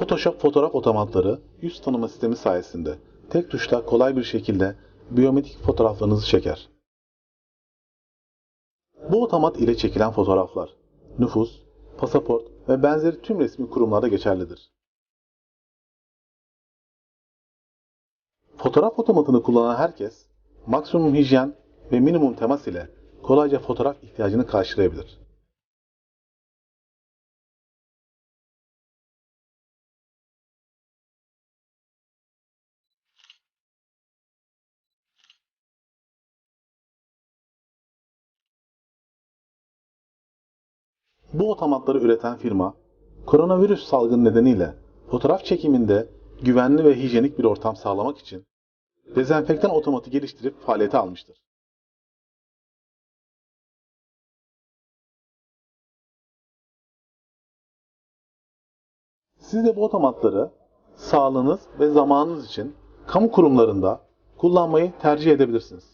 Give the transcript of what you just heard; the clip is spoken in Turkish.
Photoshop fotoğraf otomatları yüz tanıma sistemi sayesinde tek tuşla kolay bir şekilde biyometrik fotoğraflarınızı çeker. Bu otomat ile çekilen fotoğraflar nüfus, pasaport ve benzeri tüm resmi kurumlarda geçerlidir. Fotoğraf otomatını kullanan herkes maksimum hijyen ve minimum temas ile kolayca fotoğraf ihtiyacını karşılayabilir. Bu otomatları üreten firma, koronavirüs salgını nedeniyle fotoğraf çekiminde güvenli ve hijyenik bir ortam sağlamak için dezenfektan otomatı geliştirip faaliyete almıştır. Siz de bu otomatları sağlığınız ve zamanınız için kamu kurumlarında kullanmayı tercih edebilirsiniz.